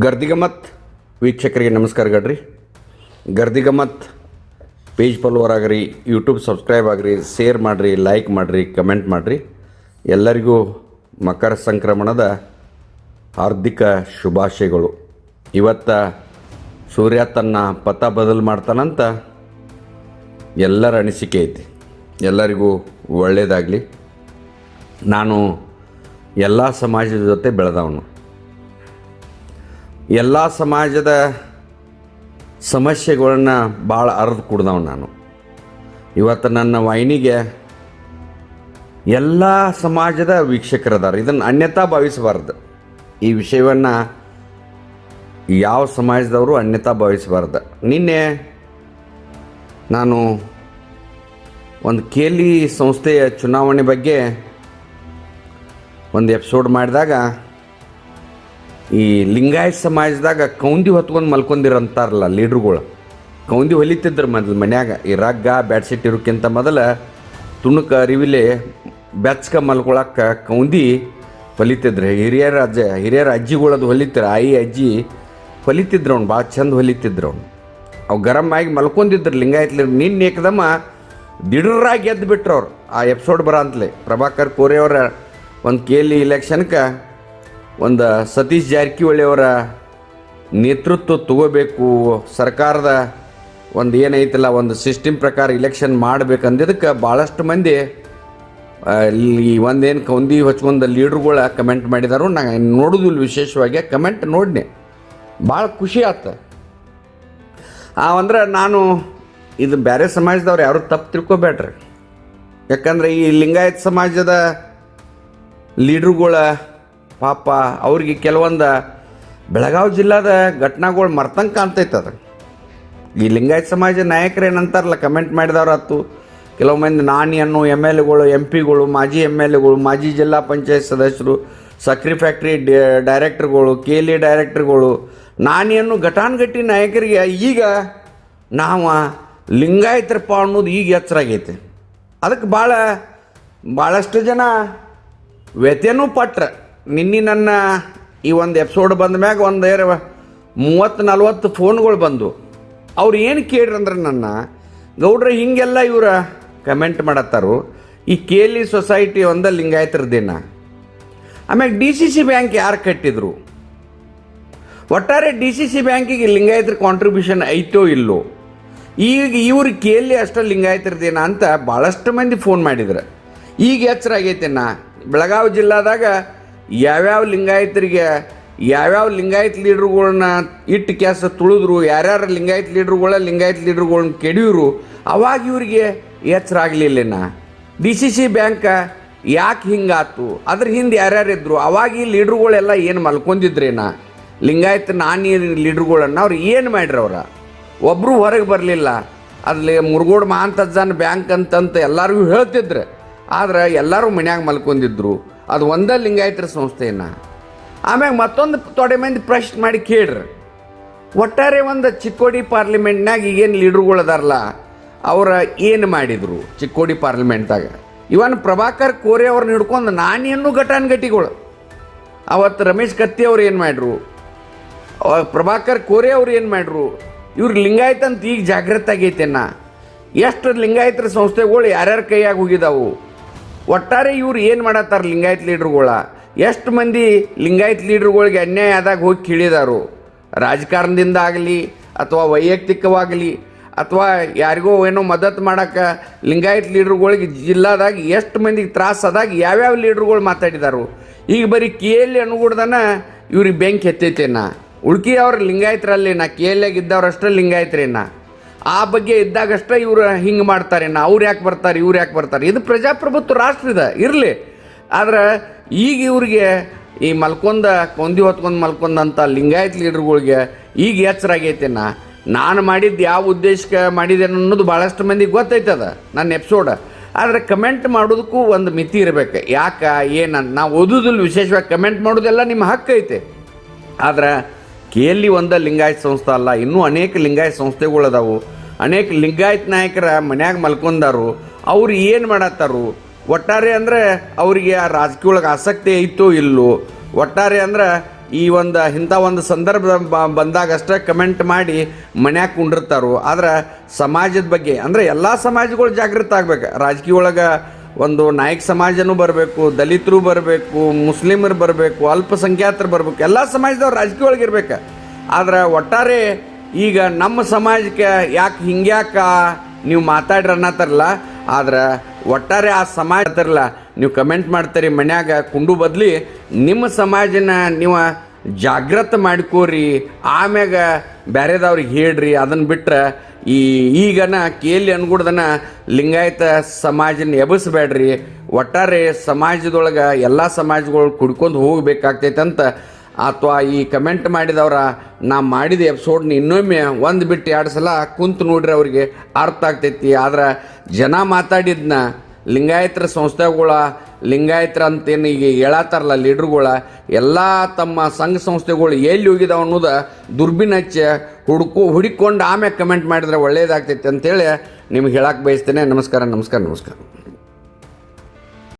ಗರ್ದಿಗಮತ್ ವೀಕ್ಷಕರಿಗೆ ನಮಸ್ಕಾರ ಗಡ್ರಿ. ಗರ್ದಿಗಮತ್ ಪೇಜ್ ಫಾಲೋವರ್ ಆಗ್ರಿ ಯೂಟ್ಯೂಬ್ ಸಬ್ಸ್ಕ್ರೈಬ್ ಆಗ್ರಿ, ಶೇರ್ ಮಾಡಿರಿ ಲೈಕ್ ಮಾಡಿರಿ ಕಮೆಂಟ್ ಮಾಡಿರಿ. ಎಲ್ಲರಿಗೂ ಮಕರ ಸಂಕ್ರಮಣದ ಹಾರ್ದಿಕ ಶುಭಾಶಯಗಳು. ಇವತ್ತ ಸೂರ್ಯ ತನ್ನ ಪಥ ಬದಲು ಮಾಡ್ತಾನಂತ ಎಲ್ಲರ ಅನಿಸಿಕೆ ಐತಿ. ಎಲ್ಲರಿಗೂ ಒಳ್ಳೆಯದಾಗಲಿ ನಾನು ಎಲ್ಲ ಸಮಾಜದ ಜೊತೆ ಬೆಳೆದವನು. ಎಲ್ಲ ಸಮಾಜದ ಸಮಸ್ಯೆಗಳನ್ನ ಭಾಳ ಅರ್ದು ಕುಡ್ದವ್ ನಾನು. ಇವತ್ತು ನನ್ನ ವಾಹಿನಿಗೆ ಎಲ್ಲ ಸಮಾಜದ ವೀಕ್ಷಕರದಾರ ಇದನ್ನು ಅನ್ಯತಾ ಭಾವಿಸಬಾರ್ದು. ಈ ವಿಷಯವನ್ನು ಯಾವ ಸಮಾಜದವರು ಅನ್ಯತಾ ಭಾವಿಸಬಾರ್ದು. ನಿನ್ನೆ ನಾನು ಒಂದು ಕೇಲಿ ಸಂಸ್ಥೆಯ ಚುನಾವಣೆ ಬಗ್ಗೆ ಒಂದು ಎಪಿಸೋಡ್ ಮಾಡಿದಾಗ ಈ ಲಿಂಗಾಯತ್ ಸಮಾಜದಾಗ ಕೌಂದಿ ಹೊತ್ಕೊಂಡು ಮಲ್ಕೊಂಡಿರಂತಾರಲ್ಲ ಲೀಡ್ರುಗಳು. ಕೌಂದಿ ಹೊಲಿತಿದ್ರು ಮೊದಲು ಮನ್ಯಾಗ. ಈ ರಗ್ಗ ಬೆಡ್ಶೀಟ್ ಇರೋಕ್ಕಿಂತ ಮೊದಲು ತುಣುಕ, ಅರಿವಿಲೆ ಬೆಚ್ಚಕ ಮಲ್ಕೊಳಕ್ಕೆ ಕೌಂದಿ ಹೊಲಿತಿದ್ರು. ಹಿರಿಯರ ಅಜ್ಜ, ಹಿರಿಯರ ಅಜ್ಜಿಗಳದು ಹೊಲಿತಿರು ಆಯಿ, ಅಜ್ಜಿ ಹೊಲಿತಿದ್ರು ಅವ್ನು, ಭಾಳ ಚಂದ ಹೊಲಿತಿದ್ರು ಅವ್ನು. ಅವು ಗರಂ ಆಗಿ ಮಲ್ಕೊಂಡಿದ್ರು ಲಿಂಗಾಯತ್ ನಿನ್ನೆ ಏಕದಮ್ಮ ದಿಢರಾಗಿ ಎದ್ದು ಬಿಟ್ರು ಅವ್ರು. ಆ ಎಪಿಸೋಡ್ ಬರ ಅಂತಲೇ ಪ್ರಭಾಕರ್ ಕೋರೆ ಅವರ ಒಂದು ಕೇಲಿ ಇಲೆಕ್ಷನ್ಗೆ ಒಂದು ಸತೀಶ್ ಜಾರಕಿಹೊಳಿ ಅವರ ನೇತೃತ್ವ ತಗೋಬೇಕು, ಸರ್ಕಾರದ ಒಂದು ಏನೈತಲ್ಲ, ಒಂದು ಸಿಸ್ಟಮ್ ಪ್ರಕಾರ ಇಲೆಕ್ಷನ್ ಮಾಡಬೇಕಂದಿದ್ದಕ್ಕೆ ಭಾಳಷ್ಟು ಮಂದಿ ಈ ಒಂದೇನು ಕೌಂದಿ ಹೊಚ್ಕೊಂಡ ಲೀಡ್ರುಗಳ ಕಮೆಂಟ್ ಮಾಡಿದಾರು. ನಾ ನೋಡೋದಿಲ್ಲ ವಿಶೇಷವಾಗಿ ಕಮೆಂಟ್ ನೋಡಿನಿ. ಭಾಳ ಖುಷಿ ಆಯ್ತು ಆ, ಅಂದ್ರೆ ನಾನು ಇದು ಬೇರೆ ಸಮಾಜದವ್ರು ಯಾರು ತಪ್ಪು ತಿಳ್ಕೊಬೇಡ್ರಿ. ಯಾಕಂದ್ರೆ ಈ ಲಿಂಗಾಯತ್ ಸಮಾಜದ ಲೀಡ್ರುಗಳ ಪಾಪ ಅವ್ರಿಗೆ ಕೆಲವೊಂದು ಬೆಳಗಾವಿ ಜಿಲ್ಲಾದ ಘಟನೆಗಳು ಮರ್ತಂಗೆ ಕಾಣ್ತೈತೆ ಅದು. ಈ ಲಿಂಗಾಯತ್ ಸಮಾಜ ನಾಯಕರು ಏನಂತಾರಲ್ಲ ಕಮೆಂಟ್ ಮಾಡಿದವ್ರು ಆತು. ಕೆಲವು ಮಂದಿ ನಾನಿ ಅನ್ನೋ ಎಂ ಎಲ್ ಎಗಳು, ಎಂ ಪಿಗಳು, ಮಾಜಿ ಎಂ ಎಲ್ ಎಗಳು, ಮಾಜಿ ಜಿಲ್ಲಾ ಪಂಚಾಯತ್ ಸದಸ್ಯರು, ಸಕ್ರಿ ಫ್ಯಾಕ್ಟ್ರಿ ಡೈರೆಕ್ಟ್ರ್ಗಳು, ಕೆ ಎಲ್ ಇ ಡೈರೆಕ್ಟ್ರ್ಗಳು, ನಾನಿಯನ್ನು ಘಟಾನುಘಟಿ ನಾಯಕರಿಗೆ, ಈಗ ನಾವು ಲಿಂಗಾಯತ್ರಪ್ಪ ಅನ್ನೋದು ಈಗ ಎಚ್ಚರ ಆಗೈತೆ. ಅದಕ್ಕೆ ಭಾಳ ಭಾಳಷ್ಟು ಜನ ವ್ಯತ್ಯನೂ ಪಟ್ರ. ನಿನ್ನೆ ನನ್ನ ಈ ಒಂದು ಎಪಿಸೋಡ್ ಬಂದ ಮ್ಯಾಗ ಒಂದು ಏರ ಮೂವತ್ತು, ನಲ್ವತ್ತು ಫೋನ್ಗಳು ಬಂದು ಅವ್ರು ಏನು ಕೇಳ್ರಿ ಅಂದ್ರೆ ನನ್ನ, ಗೌಡ್ರ ಹಿಂಗೆಲ್ಲ ಇವರ ಕಮೆಂಟ್ ಮಾಡತ್ತಾರು. ಈ ಕೇಲಿ ಸೊಸೈಟಿ ಒಂದ ಲಿಂಗಾಯತರದೇನ ಆಮ್ಯಾಗ ಡಿ ಸಿ ಸಿ ಬ್ಯಾಂಕ್ ಯಾರು ಕಟ್ಟಿದ್ರು? ಒಟ್ಟಾರೆ ಡಿ ಸಿ ಸಿ ಬ್ಯಾಂಕಿಗೆ ಲಿಂಗಾಯತರ ಕಾಂಟ್ರಿಬ್ಯೂಷನ್ ಐತೋ ಇಲ್ಲೋ? ಈಗ ಇವ್ರ ಕೇಳಿ ಅಷ್ಟ ಲಿಂಗಾಯತರದೇನ ಅಂತ ಭಾಳಷ್ಟು ಮಂದಿ ಫೋನ್ ಮಾಡಿದ್ರು. ಈಗ ಎಚ್ಚರ ಆಗೈತೆನ ಬೆಳಗಾವಿ ಜಿಲ್ಲಾದಾಗ ಯಾವ್ಯಾವ ಲಿಂಗಾಯತರಿಗೆ, ಯಾವ್ಯಾವ ಲಿಂಗಾಯತ್ ಲೀಡ್ರುಗಳನ್ನ ಇಟ್ಟು ಕ್ಯಾಸ ತುಳಿದ್ರು, ಯಾರ್ಯಾರ ಲಿಂಗಾಯತ್ ಲೀಡ್ರುಗಳ ಲಿಂಗಾಯತ್ ಲೀಡ್ರುಗಳನ್ನ ಕೆಡಿದ್ರು ಅವಾಗ ಇವ್ರಿಗೆ ಎಚ್ಚರ ಆಗಲಿಲ್ಲನ? ಡಿ ಸಿ ಸಿ ಬ್ಯಾಂಕ ಯಾಕೆ ಹಿಂಗಾತು? ಅದ್ರ ಹಿಂದೆ ಯಾರ್ಯಾರು ಇದ್ರು? ಅವಾಗ ಈ ಲೀಡ್ರುಗಳೆಲ್ಲ ಏನು ಮಲ್ಕೊಂಡಿದ್ರೇನ? ಲಿಂಗಾಯತ್ ನಾನಿ ಲೀಡ್ರುಗಳನ್ನು ಅವ್ರು ಏನು ಮಾಡ್ರಿ ಅವ್ರ? ಒಬ್ಬರು ಹೊರಗೆ ಬರಲಿಲ್ಲ. ಅಲ್ಲಿ ಮುರುಗೋಡು ಮಹಾಂತಜ್ಜಾನ್ ಬ್ಯಾಂಕ್ ಅಂತಂತ ಎಲ್ಲರಿಗೂ ಹೇಳ್ತಿದ್ರು. ಆದ್ರೆ ಎಲ್ಲರೂ ಮನ್ಯಾಗ ಮಲ್ಕೊಂಡಿದ್ರು. ಅದು ಒಂದೇ ಲಿಂಗಾಯತರ ಸಂಸ್ಥೆಯನ್ನ. ಆಮ್ಯಾಗ ಮತ್ತೊಂದು ತೊಡೆ ಮಂದಿ ಪ್ರಶ್ನೆ ಮಾಡಿ ಕೇಳ್ರಿ. ಒಟ್ಟಾರೆ ಒಂದು ಚಿಕ್ಕೋಡಿ ಪಾರ್ಲಿಮೆಂಟ್ನಾಗ ಈಗೇನು ಲೀಡ್ರುಗಳು ಅದಾರಲ್ಲ ಅವ್ರ ಏನು ಮಾಡಿದರು ಚಿಕ್ಕೋಡಿ ಪಾರ್ಲಿಮೆಂಟ್ದಾಗ? ಇವನ್ ಪ್ರಭಾಕರ್ ಕೋರೆ ಅವ್ರನ್ನ ಹಿಡ್ಕೊಂಡು ನಾನೇನು ಘಟಾನುಘಟಿಗಳು. ಅವತ್ತು ರಮೇಶ್ ಕತ್ತಿ ಅವ್ರು ಏನು ಮಾಡ್ರು? ಪ್ರಭಾಕರ್ ಕೋರೆ ಅವ್ರು ಏನು ಮಾಡ್ರು? ಇವ್ರು ಲಿಂಗಾಯತ ಅಂತ ಈಗ ಜಾಗೃತ ಆಗೈತೆನ್ನ ಎಷ್ಟು ಲಿಂಗಾಯತರ ಸಂಸ್ಥೆಗಳು ಯಾರ್ಯಾರ ಕೈಯಾಗಿ ಹೋಗಿದಾವು? ಒಟ್ಟಾರೆ ಇವ್ರು ಏನು ಮಾಡತ್ತಾರ ಲಿಂಗಾಯತ್ ಲೀಡ್ರುಗಳ? ಎಷ್ಟು ಮಂದಿ ಲಿಂಗಾಯತ್ ಲೀಡ್ರುಗಳಿಗೆ ಅನ್ಯಾಯ ಆದಾಗ ಹೋಗಿ ಕೇಳಿದಾರು? ರಾಜಕಾರಣದಿಂದ ಆಗಲಿ ಅಥವಾ ವೈಯಕ್ತಿಕವಾಗಲಿ ಅಥವಾ ಯಾರಿಗೋ ಏನೋ ಮದತ್ತು ಮಾಡೋಕ್ಕೆ ಲಿಂಗಾಯತ್ ಲೀಡ್ರುಗಳಿಗೆ ಜಿಲ್ಲಾದಾಗ ಎಷ್ಟು ಮಂದಿಗೆ ತ್ರಾಸ ಆದಾಗ ಯಾವ್ಯಾವ ಲೀಡ್ರುಗಳು ಮಾತಾಡಿದಾರು? ಈಗ ಬರೀ ಕೆ ಎಲ್ ಅನುಗುಡ್ದನ ಇವ್ರಿಗೆ ಬೆಂಕಿ ಎತ್ತೈತೇನ? ಉಳ್ಕಿ ಅವ್ರ ಲಿಂಗಾಯತರಲ್ಲೇನ ಕೇಳಿಯಾಗ ಇದ್ದವ್ರಷ್ಟೇ ಲಿಂಗಾಯತರೇನ? ಆ ಬಗ್ಗೆ ಇದ್ದಾಗಷ್ಟೇ ಇವರು ಹಿಂಗೆ ಮಾಡ್ತಾರೆ ನಾ ಅವ್ರು ಯಾಕೆ ಬರ್ತಾರೆ, ಇವ್ರು ಯಾಕೆ ಬರ್ತಾರೆ. ಇದು ಪ್ರಜಾಪ್ರಭುತ್ವ ರಾಷ್ಟ್ರ ಇದೆ ಇರಲಿ. ಆದ್ರೆ ಈಗ ಇವ್ರಿಗೆ ಈ ಮಲ್ಕೊಂದ, ಕೊಂದಿ ಹೊತ್ಕೊಂಡು ಮಲ್ಕೊಂದಂಥ ಲಿಂಗಾಯತ್ ಲೀಡ್ರ್ಗಳಿಗೆ ಈಗ ಎಚ್ಚರ ಆಗೈತೆನ ನಾನು ಮಾಡಿದ್ದು ಯಾವ ಉದ್ದೇಶಕ್ಕೆ ಮಾಡಿದ್ದೇನೆ ಅನ್ನೋದು ಭಾಳಷ್ಟು ಮಂದಿಗೆ ಗೊತ್ತೈತದ ನನ್ನ ಎಪಿಸೋಡ. ಆದರೆ ಕಮೆಂಟ್ ಮಾಡೋದಕ್ಕೂ ಒಂದು ಮಿತಿ ಇರಬೇಕು. ಯಾಕೆ ಏನಂತ ನಾವು ಓದೋದಿಲ್ಲ ವಿಶೇಷವಾಗಿ ಕಮೆಂಟ್ ಮಾಡೋದೆಲ್ಲ ನಿಮ್ಮ ಹಕ್ಕು ಕೇಲಿ ಒಂದ ಲಿಂಗಾಯತ್ ಸಂಸ್ಥೆ ಅಲ್ಲ, ಇನ್ನೂ ಅನೇಕ ಲಿಂಗಾಯತ್ ಸಂಸ್ಥೆಗಳು ಅದಾವು. ಅನೇಕ ಲಿಂಗಾಯತ್ ನಾಯಕರ ಮನ್ಯಾಗ ಮಲ್ಕೊಂಡಾರು. ಅವ್ರು ಏನು ಮಾಡತ್ತಾರು? ಒಟ್ಟಾರೆ ಅಂದರೆ ಅವರಿಗೆ ಆ ರಾಜಕೀಯ ಒಳಗೆ ಆಸಕ್ತಿ ಇತ್ತು ಇಲ್ಲೋ? ಒಟ್ಟಾರೆ ಅಂದ್ರೆ ಈ ಒಂದು, ಇಂಥ ಒಂದು ಸಂದರ್ಭ ಬಂದಾಗಷ್ಟೇ ಕಮೆಂಟ್ ಮಾಡಿ ಮನ್ಯಾಗ ಕುಂಡಿರ್ತಾರೋ. ಆದ್ರೆ ಸಮಾಜದ ಬಗ್ಗೆ, ಅಂದರೆ ಎಲ್ಲ ಸಮಾಜಗಳು ಜಾಗೃತ ಆಗ್ಬೇಕು. ರಾಜಕೀಯ ಒಳಗೆ ಒಂದು ನಾಯಕ ಸಮಾಜನೂ ಬರಬೇಕು, ದಲಿತರು ಬರಬೇಕು, ಮುಸ್ಲಿಮರು ಬರಬೇಕು, ಅಲ್ಪಸಂಖ್ಯಾತರು ಬರಬೇಕು, ಎಲ್ಲ ಸಮಾಜದವ್ರು ರಾಜಕೀಯ ಒಳಗಿರ್ಬೇಕು. ಆದರೆ ಒಟ್ಟಾರೆ ಈಗ ನಮ್ಮ ಸಮಾಜಕ್ಕೆ ಯಾಕೆ ಹಿಂಗ್ಯಾಕ ನೀವು ಮಾತಾಡ್ರಿ ಅನ್ನತ್ತಾರಲ್ಲ ಆದ್ರೆ ಒಟ್ಟಾರೆ ಆ ಸಮಾಜ ಹತ್ತಿರಲ್ಲ ನೀವು ಕಮೆಂಟ್ ಮಾಡ್ತೀರಿ ಮನ್ಯಾಗ, ಕುಂಡು ಬದಲಿ, ನಿಮ್ಮ ಸಮಾಜನ ನೀವು ಜಾಗೃತ ಮಾಡ್ಕೋರಿ, ಆಮ್ಯಾಗ ಬೇರೆದವ್ರಿಗೆ ಹೇಳ್ರಿ ಅದನ್ನು ಬಿಟ್ರೆ ಈ ಈಗನ ಕೇಲಿ ಅನ್ಗುಡ್ದನ ಲಿಂಗಾಯತ ಸಮಾಜನ ಎಬಸ್ಬೇಡ್ರಿ. ಒಟ್ಟಾರೆ ಸಮಾಜದೊಳಗೆ ಎಲ್ಲ ಸಮಾಜಗಳು ಕುಡ್ಕೊಂಡು ಹೋಗ್ಬೇಕಾಗ್ತೈತೆ ಅಂತ ಅಥವಾ ಈ ಕಮೆಂಟ್ ಮಾಡಿದವರ ನಾ ಮಾಡಿದ ಎಪಿಸೋಡ್ನ ಇನ್ನೊಮ್ಮೆ ಒಂದು ಬಿಟ್ಟು ಎರಡು ಸಲ ಕುಂತು ನೋಡ್ರಿ ಅವ್ರಿಗೆ ಅರ್ಥ ಆಗ್ತೈತಿ. ಆದ್ರೆ ಜನ ಮಾತಾಡಿದ್ನ ಲಿಂಗಾಯತರ ಸಂಸ್ಥೆಗಳ ಲಿಂಗಾಯತರ ಅಂತೇನು ಈಗ ಹೇಳತ್ತಾರಲ್ಲ ಲೀಡ್ರುಗಳ, ಎಲ್ಲ ತಮ್ಮ ಸಂಘ ಸಂಸ್ಥೆಗಳು ಎಲ್ಲಿ ಹೋಗಿದಾವೆ ಅನ್ನೋದು ದುರ್ಬಿನ ಹಚ್ಚಿ ಹುಡುಕು, ಹುಡುಕೊಂಡು ಆಮೇಲೆ ಕಮೆಂಟ್ ಮಾಡಿದರೆ ಒಳ್ಳೆಯದಾಗ್ತೈತೆ ಅಂತೇಳಿ ನಿಮ್ಗೆ ಹೇಳಕ್ಕೆ ಬಯಸ್ತೇನೆ. ನಮಸ್ಕಾರ ನಮಸ್ಕಾರ ನಮಸ್ಕಾರ.